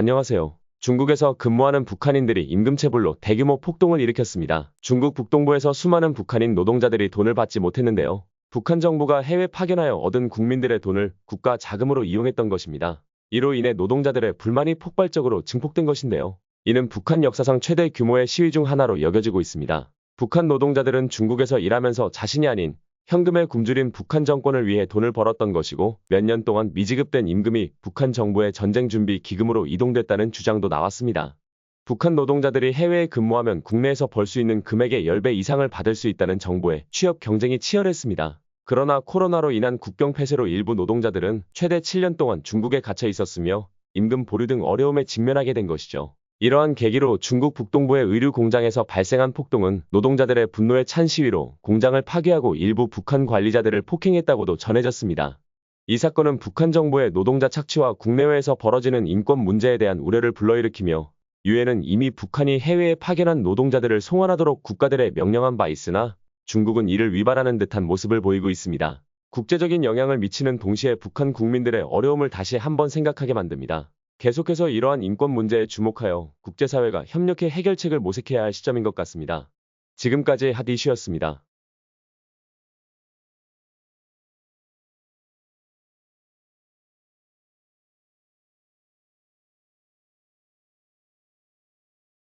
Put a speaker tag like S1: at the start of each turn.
S1: 안녕하세요. 중국에서 근무하는 북한인들이 임금체불로 대규모 폭동을 일으켰습니다. 중국 북동부에서 수많은 북한인 노동자들이 돈을 받지 못했는데요. 북한 정부가 해외 파견하여 얻은 국민들의 돈을 국가 자금으로 이용했던 것입니다. 이로 인해 노동자들의 불만이 폭발적으로 증폭된 것인데요. 이는 북한 역사상 최대 규모의 시위 중 하나로 여겨지고 있습니다. 북한 노동자들은 중국에서 일하면서 자신이 아닌 현금에 굶주린 북한 정권을 위해 돈을 벌었던 것이고 몇 년 동안 미지급된 임금이 북한 정부의 전쟁 준비 기금으로 이동됐다는 주장도 나왔습니다. 북한 노동자들이 해외에 근무하면 국내에서 벌 수 있는 금액의 10배 이상을 받을 수 있다는 정부의 취업 경쟁이 치열했습니다. 그러나 코로나로 인한 국경 폐쇄로 일부 노동자들은 최대 7년 동안 중국에 갇혀 있었으며 임금 보류 등 어려움에 직면하게 된 것이죠. 이러한 계기로 중국 북동부의 의류 공장에서 발생한 폭동은 노동자들의 분노에 찬 시위로 공장을 파괴하고 일부 북한 관리자들을 폭행했다고도 전해졌습니다. 이 사건은 북한 정부의 노동자 착취와 국내외에서 벌어지는 인권 문제에 대한 우려를 불러일으키며 유엔은 이미 북한이 해외에 파견한 노동자들을 송환하도록 국가들에 명령한 바 있으나 중국은 이를 위반하는 듯한 모습을 보이고 있습니다. 국제적인 영향을 미치는 동시에 북한 국민들의 어려움을 다시 한번 생각하게 만듭니다. 계속해서 이러한 인권 문제에 주목하여 국제사회가 협력해 해결책을 모색해야 할 시점인 것 같습니다. 지금까지 핫이슈였습니다.